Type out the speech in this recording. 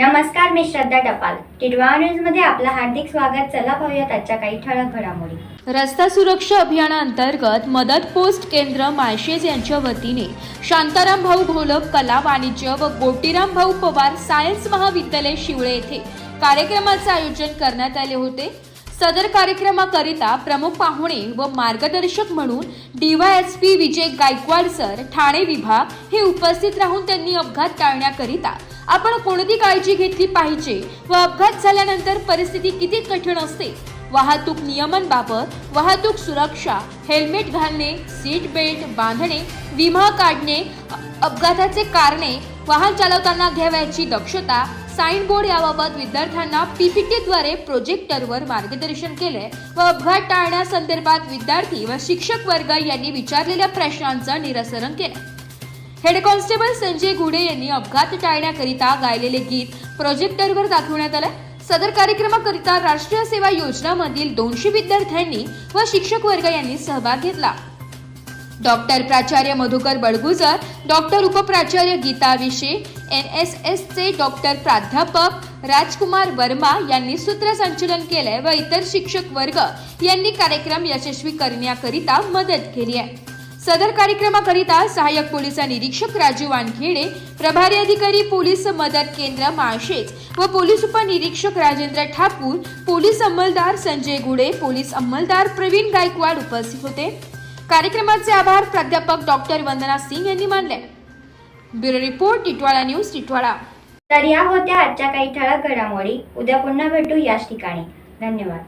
नमस्कार मी श्रद्धा टपाल. टिडवा न्यूजमध्ये आपलं हार्दिक स्वागत. चला पाहूयात आजच्या काही ठळक घडामोडी. रस्ता सुरक्षा अभियानाअंतर्गत मदत पोस्ट केंद्र माळशेज यांच्या वतीने शांताराम भाऊ घोलप कला वाणिज्य व गोटीराम भाऊ पवार सायन्स महाविद्यालय शिवळे येथे कार्यक्रमाचे आयोजन करण्यात आले होते. सदर कार्यक्रमाकरिता प्रमुख पाहुणे व मार्गदर्शक म्हणून डीवायएसपी विजय गायकवाड सर ठाणे विभाग हे उपस्थित राहून त्यांनी अपघात टाळण्याकरिता आपण कोणती काळजी घेतली पाहिजे व अपघात झाल्यानंतर परिस्थिती किती कठीण असते? वाहतूक नियमांबाबत वाहतूक सुरक्षा हेल्मेट घालणे सीट बेल्ट बांधणे विमा काढणे अपघाताचे कारणे वाहन चालवताना घ्यावयाची दक्षता साईन बोर्ड याबाबत विद्यार्थ्यांना पीपीटीद्वारे प्रोजेक्टरवर मार्गदर्शन केले व अपघात टाळण्यासंदर्भात विद्यार्थी व शिक्षक वर्ग यांनी विचारलेल्या प्रश्नांचं निरसरण केलं हेड कॉन्स्टेबल संजय गुडे यांनी अपघात टाळण्याकरिता गायलेले गीत प्रोजेक्टरवर दाखवण्यात आलं सदर कार्यक्रमाकरिता राष्ट्रीय सेवा योजनामधील दोनशे विद्यार्थ्यांनी व शिक्षक वर्ग यांनी सहभाग घेतला. डॉक्टर प्राचार्य मधुकर बडगुजर डॉक्टर उपप्राचार्य गीता विशे एन एस एसचे डॉक्टर प्राध्यापक राजकुमार वर्मा यांनी सूत्रसंचलन केले व इतर शिक्षक वर्ग यांनी कार्यक्रम यशस्वी करण्याकरिता मदत केली आहे. सदर कार्यक्रमाकरिता सहाय्यक पोलीस निरीक्षक राजीव वानखेडे प्रभारी अधिकारी पोलीस मदत केंद्र माळशेज व पोलीस उपनिरीक्षक राजेंद्र ठाकूर पोलीस अंमलदार संजय गुडे पोलीस अंमलदार प्रवीण गायकवाड उपस्थित होते. कार्यक्रमाचे आभार प्राध्यापक डॉक्टर वंदना सिंग यांनी मानले. Bureau report Titwala news Titwala. तर या होत्या आजच्या काही ठळक घडामोडी. उद्या पुन्हा भेटू याच ठिकाणी. धन्यवाद.